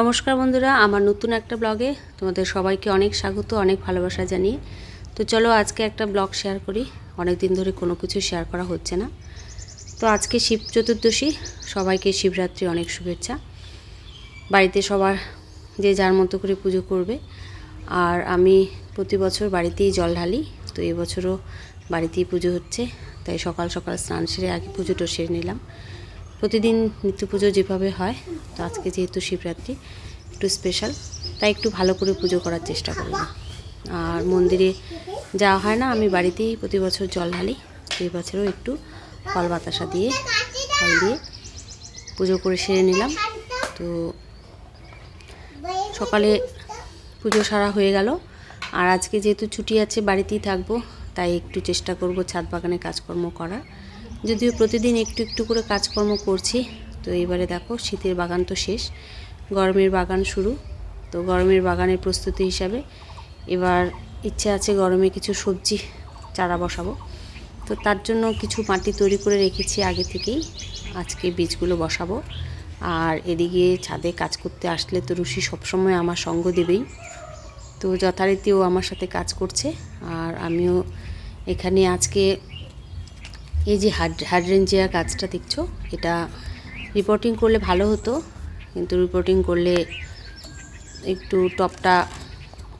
নমস্কার বন্ধুরা, আমার নতুন একটা ব্লগে তোমাদের সবাইকে অনেক স্বাগত, অনেক ভালোবাসা জানিয়ে। তো চলো আজকে একটা ব্লগ শেয়ার করি। অনেক দিন ধরে কোনো কিছু শেয়ার করা হচ্ছে না। তো আজকে শিব চতুর্দশী, সবাইকে শিবরাত্রি অনেক শুভেচ্ছা। বাড়িতে সবার যে যার মতো করে পুজো করবে। আর আমি প্রতি বছর বাড়িতেই জল ঢালি, তো এবছরও বাড়িতেই পুজো হচ্ছে, তাই সকাল সকাল স্নান সেরে আগে পুজোটা সেরে নিলাম। প্রতিদিন নিত্য পুজো যেভাবে হয়, তো আজকে যেহেতু শিবরাত্রি, একটু স্পেশাল তাই একটু ভালো করে পুজো করার চেষ্টা করব। আর মন্দিরে যাওয়া হয় না, আমি বাড়িতেই প্রতি বছর জল ঢালি এই বছরও একটু ফল বাতাসা দিয়ে, ফল দিয়ে পুজো করে সেরে নিলাম। তো সকালে পুজো সারা হয়ে গেল, আর আজকে যেহেতু ছুটি আছে, বাড়িতেই থাকব, তাই একটু চেষ্টা করব ছাদ বাগানে কাজকর্ম করার। যদিও প্রতিদিন একটু একটু করে কাজকর্ম করছি, তো এবারে দেখো শীতের বাগান তো শেষ, গরমের বাগান শুরু, তো গরমের বাগানের প্রস্তুতি হিসাবে এবার ইচ্ছে আছে গরমে কিছু সবজি, চারা বসাবো, তো তার জন্য কিছু মাটি তৈরি করে রেখেছি আগে থেকেই, আজকে বীজগুলো বসাবো, আর এদিকে ছাদে কাজ করতে আসলে তো রুশি সবসময় আমার সঙ্গ দেবেই, তো যথারীতি ও আমার সাথে কাজ করছে, আর আমিও এখানে আজকে এই যে হাড, হাড্রেঞ্জিয়া কাজটা দেখছ, এটা রিপোর্টিং করলে ভালো হতো, কিন্তু রিপোর্টিং করলে একটু টপটা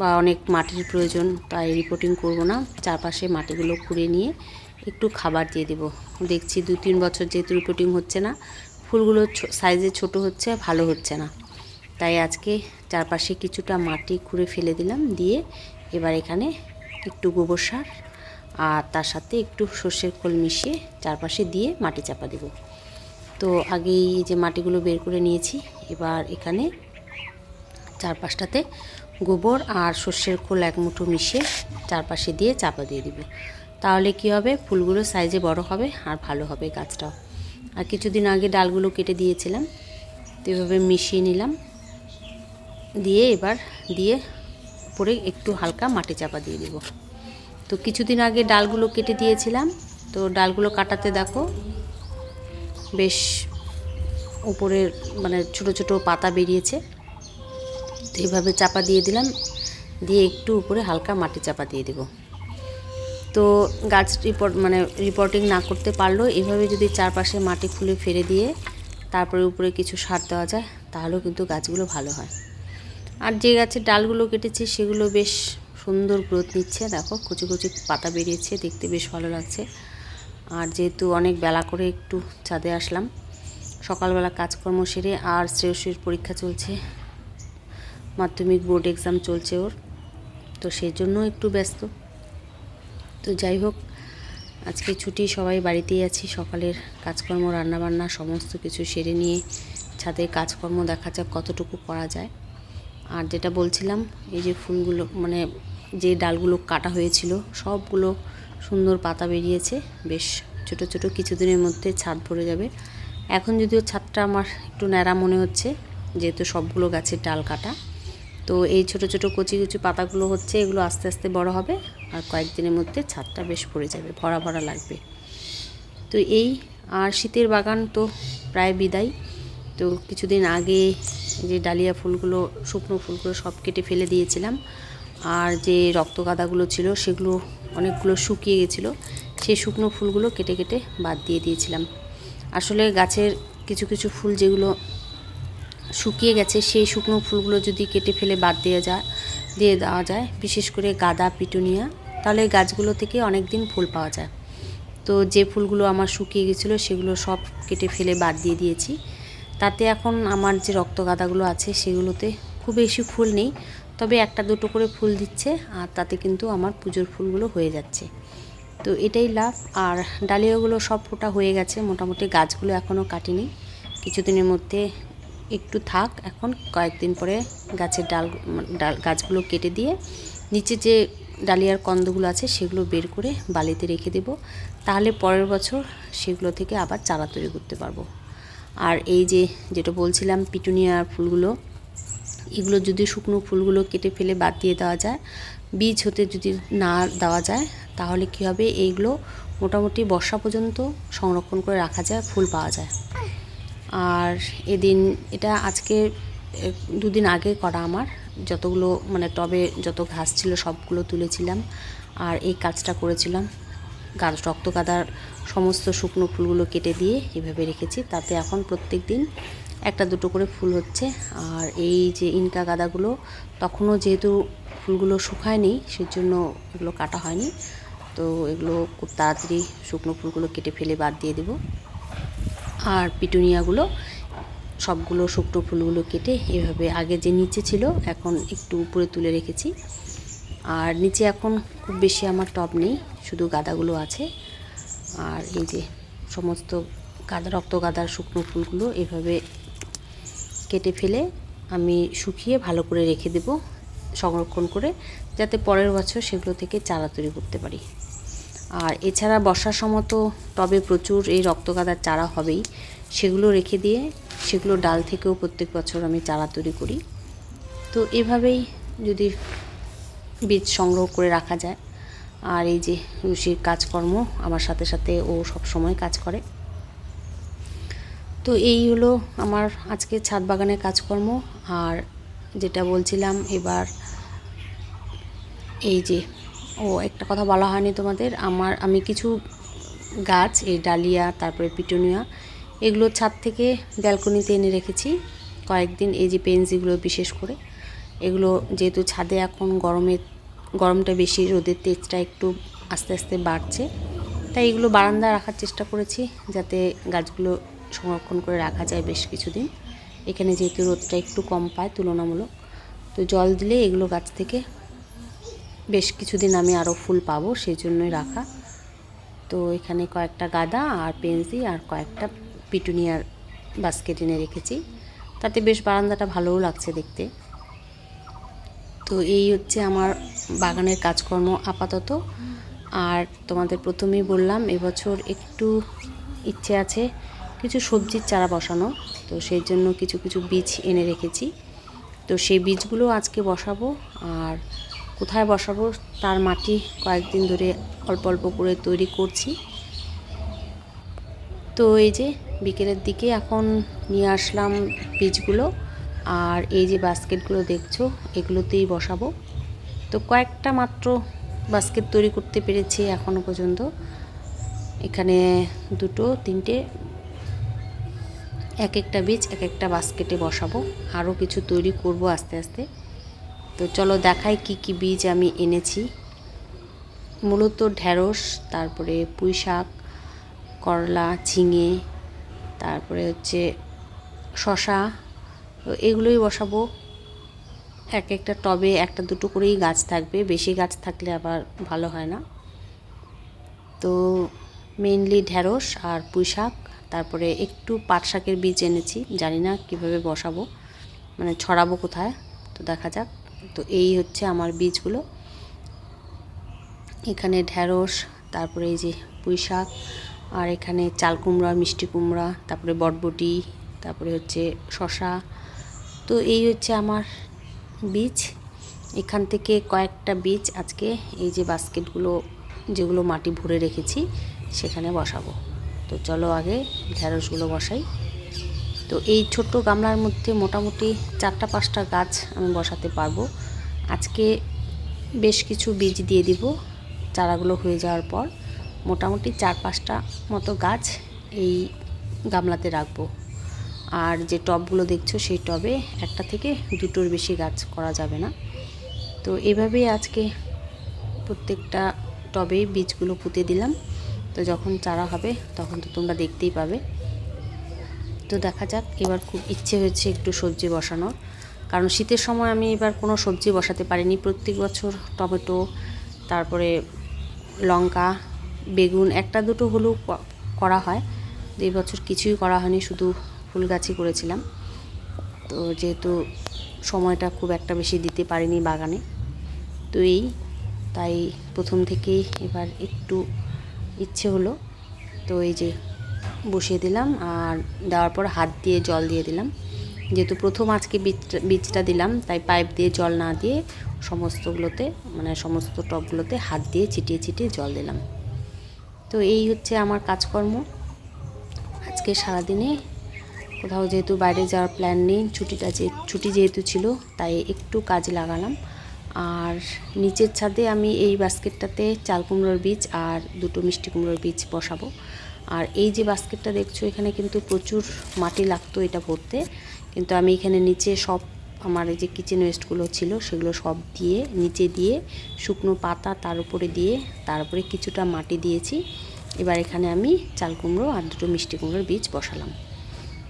বা অনেক মাটির প্রয়োজন, তাই রিপোর্টিং করব না। চারপাশে মাটিগুলো খুঁড়ে নিয়ে একটু খাবার দিয়ে দেব। দেখছি দু তিন বছর যেহেতু রিপোর্টিং হচ্ছে না, ফুলগুলো সাইজে ছোট হচ্ছে, ভালো হচ্ছে না। তাই আজকে চারপাশে কিছুটা মাটি খুঁড়ে ফেলে দিলাম, দিয়ে এবার এখানে একটু গোবর সার আর তার সাথে একটু সর্ষের খোল মিশিয়ে চারপাশে দিয়ে মাটি চাপা দেব। তো আগেই যে মাটিগুলো বের করে নিয়েছি, এবার এখানে চারপাশটাতে গোবর আর সর্ষের খোল এক মুঠো মিশিয়ে চারপাশে দিয়ে চাপা দিয়ে দিব। তাহলে কি হবে? ফুলগুলো সাইজে বড় হবে আর ভালো হবে গাছটাও। আর কিছুদিন আগে ডালগুলো কেটে দিয়েছিলাম, তো এভাবে মিশিয়ে নিলাম। দিয়ে এবার দিয়ে উপরে একটু হালকা মাটি চাপা দিয়ে দিব। তো কিছুদিন আগে ডালগুলো কেটে দিয়েছিলাম। তো ডালগুলো কাটাতে দেখো, বেশ উপরে মানে ছোট ছোট পাতা বেরিয়েছে। তো এইভাবে চাপা দিয়ে দিলাম, দিয়ে একটু উপরে হালকা মাটি চাপা দিয়ে দেব। তো গাছ রিপোর্ট মানে রিপোর্টিং না করতে পারলেও এইভাবে যদি চারপাশে মাটি খুলে ফেলে দিয়ে তারপরে উপরে কিছু সার দেওয়া যায়, তাহলেও কিন্তু গাছগুলো ভালো হয়। আর যে গাছের ডালগুলো কেটেছি, সেগুলো বেশ সুন্দর গ্রোথ নিচ্ছে। দেখো, কুচি কুচি পাতা বেরিয়েছে, দেখতে বেশ ভালো লাগছে। আর যেহেতু অনেক বেলা করে একটু ছাদে আসলাম, সকালবেলা কাজকর্ম সেরে আর শ্রেয়সীর পরীক্ষা চলছে, মাধ্যমিক বোর্ড এক্সাম চলছে ওর, তো সেই জন্য একটু ব্যস্ত। তো যাই হোক, আজকে ছুটি, সবাই বাড়িতেই আছি, সকালের কাজকর্ম, রান্নাবান্না, সমস্ত কিছু সেরে নিয়ে ছাদে কাজকর্ম দেখা যাক কতটুকু করা যায়। আর যেটা বলছিলাম, এই যে ফুলগুলো মানে যে ডালগুলো কাটা হয়েছিল, সবগুলো সুন্দর পাতা বেরিয়েছে। বেশ ছোট ছোট কিছুদিনের মধ্যে ছাদ ভরে যাবে। এখন যদিও ছাদটা আমার একটু ন্যাড়া মনে হচ্ছে, যেহেতু সবগুলো গাছের ডাল কাটা। তো এই ছোট ছোট কচি কচি পাতাগুলো হচ্ছে, এগুলো আস্তে আস্তে বড় হবে আর কয়েকদিনের মধ্যে ছাদটা বেশ পড়ে যাবে, ভরা ভরা লাগবে। তো এই, আর শীতের বাগান তো প্রায় বিদায়। তো কিছুদিন আগে যে ডালিয়া ফুলগুলো, শুকনো ফুলগুলো সব কেটে ফেলে দিয়েছিলাম। আর যে রক্ত গাঁদাগুলো ছিল, সেগুলো অনেকগুলো শুকিয়ে গেছিল। সেই শুকনো ফুলগুলো কেটে কেটে বাদ দিয়ে দিয়েছিলাম। আসলে গাছের কিছু কিছু ফুল যেগুলো শুকিয়ে গেছে, সেই শুকনো ফুলগুলো যদি কেটে ফেলে বাদ দিয়ে যায়, দিয়ে দেওয়া যায়, বিশেষ করে গাঁদা, পিটুনিয়া, তাহলে গাছগুলো থেকে অনেক দিন ফুল পাওয়া যায়। তো যে ফুলগুলো আমার শুকিয়ে গেছিল, সেগুলো সব কেটে ফেলে বাদ দিয়ে দিয়েছি। তাতে এখন আমার যে রক্ত গাঁদাগুলো আছে সেগুলোতে খুব বেশি ফুল নেই। তবে একটা দুটো করে ফুল দিচ্ছে আর তাতে কিন্তু আমার পুজোর ফুলগুলো হয়ে যাচ্ছে। তো এটাই লাভ। আর ডালিয়াগুলো সব ফোটা হয়ে গেছে। মোটামুটি গাছগুলো এখনও কাটিনি। কিছুদিনের মধ্যে একটু থাক। এখন কয়েকদিন পরে গাছের ডাল ডাল, গাছগুলো কেটে দিয়ে নিচে যে ডালিয়ার কন্দগুলো আছে সেগুলো বের করে বালিতে রেখে দেব। তাহলে পরের বছর সেগুলো থেকে আবার চারা তৈরি করতে পারব। আর এই যে যেটা বলছিলাম পিটুনিয়ার ফুলগুলো, এগুলো যদি শুকনো ফুলগুলো কেটে ফেলে বাদ দিয়ে দেওয়া যায়, বীজ হতে যদি না দেওয়া যায়, তাহলে কি হবে? এইগুলো মোটামুটি বর্ষা পর্যন্ত সংরক্ষণ করে রাখা যায়, ফুল পাওয়া যায়। আর এদিন, এটা আজকে দুদিন আগে করা আমার। যতগুলো মানে টবে যত ঘাস ছিল সবগুলো তুলেছিলাম। আর এই কাজটা করেছিলাম। রক্ত গাদার সমস্ত শুকনো ফুলগুলো কেটে দিয়ে এভাবে রেখেছি। তাতে এখন প্রত্যেক দিন একটা দুটো করে ফুল হচ্ছে। আর এই যে ইনকা গাদাগুলো, তখনও যেহেতু ফুলগুলো শুকায়নি, সেজন্য এগুলো কাটা হয়নি। তো এগুলো খুব তাড়াতাড়ি শুকনো ফুলগুলো কেটে ফেলে বাদ দিয়ে দেবো। আর পিটুনিয়াগুলো, সবগুলো শুকনো ফুলগুলো কেটে এভাবে আগে যে নিচে ছিল, এখন একটু উপরে তুলে রেখেছি। আর নিচে এখন খুব বেশি আমার টব নেই, শুধু গাদাগুলো আছে। আর এই যে সমস্ত গাদা, রক্ত গাদার শুকনো ফুলগুলো এভাবে কেটে ফেলে আমি শুকিয়ে ভালো করে রেখে দেব সংরক্ষণ করে, যাতে পরের বছর সেগুলো থেকে চারা তৈরি করতে পারি। আর এছাড়া বর্ষার সময় তো টবে প্রচুর এই রক্তগাদার চারা হবেই, সেগুলো রেখে দিয়ে সেগুলো ডাল থেকেও প্রত্যেক বছর আমি চারা তৈরি করি। তো এভাবেই যদি বীজ সংগ্রহ করে রাখা যায়। আর এই যে রুশির কাজকর্ম, আমার সাথে সাথে ও সব সময় কাজ করে। তো এই হলো আমার আজকে ছাদ বাগানের কাজকর্ম। আর যেটা বলছিলাম, এবার এই যে, ও একটা কথা বলা হয়নি তোমাদের, আমার, আমি কিছু গাছ, এই ডালিয়া, তারপরে পিটুনিয়া, এগুলো ছাদ থেকে ব্যালকনিতে এনে রেখেছি। কয়েকদিন এই যে পেন্সিগুলো বিশেষ করে। এগুলো যেহেতু ছাদে এখন গরমের গরমটা বেশি, রোদের তেজটা একটু আস্তে আস্তে বাড়ছে। তাই এগুলো বারান্দা রাখার চেষ্টা করেছি যাতে গাছগুলো সংরক্ষণ করে রাখা যায় বেশ কিছুদিন। এখানে যেহেতু রোদটা একটু কম পায়, তুলনামূলক। তো জল দিলে এগুলো গাছ থেকে বেশ কিছুদিন আমি আরও ফুল পাবো সেই জন্যই রাখা। তো এখানে কয়েকটা গাদা আর পেন্সি আর কয়েকটা পিটুনিয়ার বাস্কেট এনে রেখেছি। তাতে বেশ বারান্দাটা ভালোও লাগছে দেখতে। তো এই হচ্ছে আমার বাগানের কাজকর্ম আপাতত। আর তোমাদের প্রথমেই বললাম, এবছর একটু ইচ্ছে আছে কিছু সবজির চারা বসানো। তো সেই জন্য কিছু কিছু বীজ এনে রেখেছি। তো সেই বীজগুলো আজকে বসাবো। আর কোথায় বসাবো, তার মাটি কয়েকদিন ধরে অল্প অল্প করে তৈরি করছি। তো এই যে বিকেলের দিকে এখন নিয়ে আসলাম বীজগুলো। আর এই যে বাস্কেটগুলো দেখছ, এগুলোতেই বসাবো। তো কয়েকটা মাত্র বাস্কেট তৈরি করতে পেরেছি এখনও পর্যন্ত। এখানে দুটো, তিনটে, এক একটা বীজ, এক একটা বাস্কেটে বসাবো। আরও কিছু তৈরি করব আস্তে আস্তে। তো চলো দেখাই কি কি বীজ আমি এনেছি। মূলত ঢ্যাঁড়স তারপরে পুঁই শাক, করলা, ঝিঙে, তারপরে হচ্ছে শশা তো এগুলোই বসাবো। এক একটা টবে একটা দুটো করেই গাছ থাকবে। বেশি গাছ থাকলে আবার ভালো হয় না। তো মেইনলি ঢ্যাঁড়স আর পুঁই শাক, তারপরে একটু পাট শাকের বীজ এনেছি। জানি না কীভাবে বসাবো মানে ছড়াবো কোথায়, তো দেখা যাক। তো এই হচ্ছে আমার বীজগুলো। এখানে ঢ্যাঁড়স তারপরে এই যে পুঁই শাক, আর এখানে চাল কুমড়া, মিষ্টি কুমড়া, তারপরে বটবটি, তারপরে হচ্ছে শশা তো এই হচ্ছে আমার বীজ। এখান থেকে কয়েকটা বীজ আজকে এই যে বাস্কেটগুলো, যেগুলো মাটি ভরে রেখেছি, সেখানে বসাবো। তো চলো আগে ঢ্যাঁড়সগুলো বসাই। তো এই ছোট্ট গামলার মধ্যে মোটামুটি চারটা পাঁচটা গাছ আমি বসাতে পারব। আজকে বেশ কিছু বীজ দিয়ে দিব চারাগুলো হয়ে যাওয়ার পর। মোটামুটি চার পাঁচটা মতো গাছ এই গামলাতে রাখব। আর যে টবগুলো দেখছ সেই টবে একটা থেকে দুটোর বেশি গাছ করা যাবে না। তো এভাবেই আজকে প্রত্যেকটা টবে বীজগুলো পুঁতে দিলাম। তো যখন চারা হবে তখন তো তোমরা দেখতেই পাবে। তো দেখা যাক, এবার খুব ইচ্ছে হয়েছে একটু সবজি বসানোর। কারণ শীতের সময় আমি এবার কোনো সবজি বসাতে পারিনি। প্রত্যেক বছর টমেটো, তারপরে লঙ্কা, বেগুন, একটা দুটো হলেও করা হয়। এই বছর কিছুই করা হয়নি, শুধু ফুল গাছই করেছিলাম। তো যেহেতু সময়টা খুব একটা বেশি দিতে পারিনি বাগানে, তো এই তাই প্রথম থেকেই এবার একটু ইচ্ছে হলো। তো এই যে বসিয়ে দিলাম আর দেওয়ার পর হাত দিয়ে জল দিয়ে দিলাম। যেহেতু প্রথম আজকে বীজটা বীজটা দিলাম, তাই পাইপ দিয়ে জল না দিয়ে সমস্তগুলোতে মানে সমস্ত টবগুলোতে হাত দিয়ে ছিটিয়ে ছিটিয়ে জল দিলাম। তো এই হচ্ছে আমার কাজকর্ম। আজকে সারাদিনে কোথাও যেহেতু বাইরে যাওয়ার প্ল্যান নেই, ছুটিটা যে ছুটি যেহেতু ছিল, তাই একটু কাজ লাগালাম। আর নিচের ছাদে আমি এই বাস্কেটটাতে চাল কুমড়োর বীজ আর দুটো মিষ্টি কুমড়োর বীজ বসাবো। আর এই যে বাস্কেটটা দেখছ, এখানে কিন্তু প্রচুর মাটি লাগতো এটা ভরতে। কিন্তু আমি এখানে নিচে সব আমার এই যে কিচেন ওয়েস্টগুলো ছিল, সেগুলো সব দিয়ে, নিচে দিয়ে শুকনো পাতা তার উপরে দিয়ে তার উপরে কিছুটা মাটি দিয়েছি। এবার এখানে আমি চাল কুমড়ো আর দুটো মিষ্টি কুমড়োর বীজ বসালাম।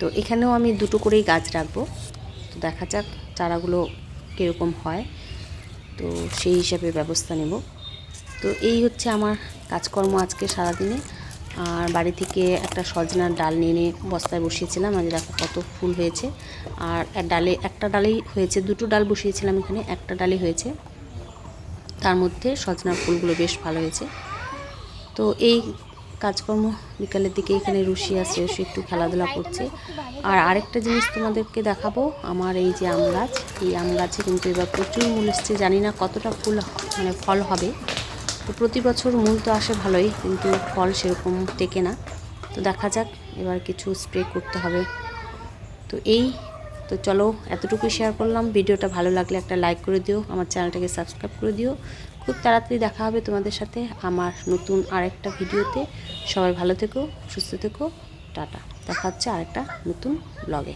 তো এখানেও আমি দুটো করেই গাছ রাখব। তো দেখা যাক চারাগুলো কীরকম হয়। তো সেই হিসাবে ব্যবস্থা নেব। তো এই হচ্ছে আমার কাজকর্ম আজকে সারাদিনে। আর বাড়ি থেকে একটা সজনার ডাল নিয়ে নিয়ে বস্তায় বসিয়েছিলাম। আজ দেখো কত ফুল হয়েছে। আর ডালে, একটা ডালেই হয়েছে, দুটো ডাল বসিয়েছিলাম এখানে, একটা ডালে হয়েছে। তার মধ্যে সজনার ফুলগুলো বেশ ভালো হয়েছে। তো এই কাজকর্ম বিকালের দিকে এখানে রুশি আছে, রুশি একটু খেলাধুলা করছে। আর আরেকটা জিনিস তোমাদেরকে দেখাবো, আমার এই যে আম গাছ, এই আম গাছে কিন্তু এবার প্রচুর মূল এসছে, জানি না কতটা ফুল মানে ফল হবে। তো প্রতি বছর মূল তো আসে ভালোই, কিন্তু ফল সেরকম টেকে না। তো দেখা যাক, এবার কিছু স্প্রে করতে হবে। তো এই, তো চলো এতটুকুই শেয়ার করলাম। ভিডিওটা ভালো লাগলে একটা লাইক করে দিও, আমার চ্যানেলটাকে সাবস্ক্রাইব করে দিও। খুব তাড়াতাড়ি দেখা হবে তোমাদের সাথে আমার নতুন আরেকটা ভিডিওতে। সবাই ভালো থেকো, সুস্থ থেকো, টাটা। দেখা হচ্ছে আরেকটা নতুন ব্লগে